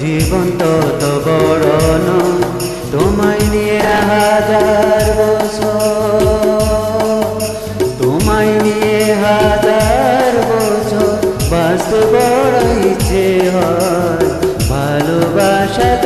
জীবন তত বড় তোমায় নিয়ে হাজার বছর। তোমায় নিয়ে হাজার বছর বাস্তু বড় ইচ্ছে হয়, ভালোবাসা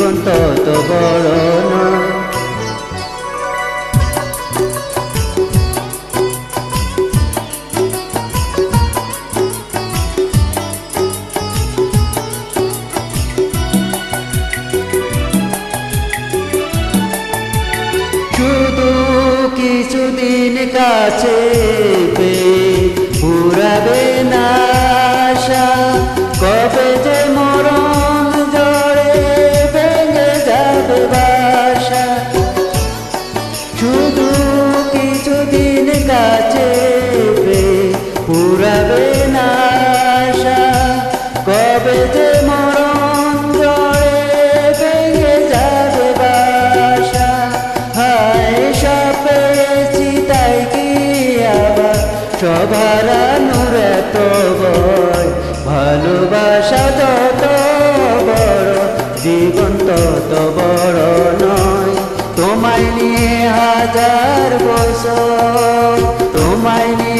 জীবন তত বড় শুধু কিছুদিন কাছে পুরাবে কবে যে মরণ জড়ে ভেঙে যাবে বাসা? হায় সপেছি তাই কি আবার? সবার আনুর এত ভালোবাসা তত বড়, জীবন তত বড় নয়। তোমায় নিয়ে হাজার বছর, তোমায় নিয়ে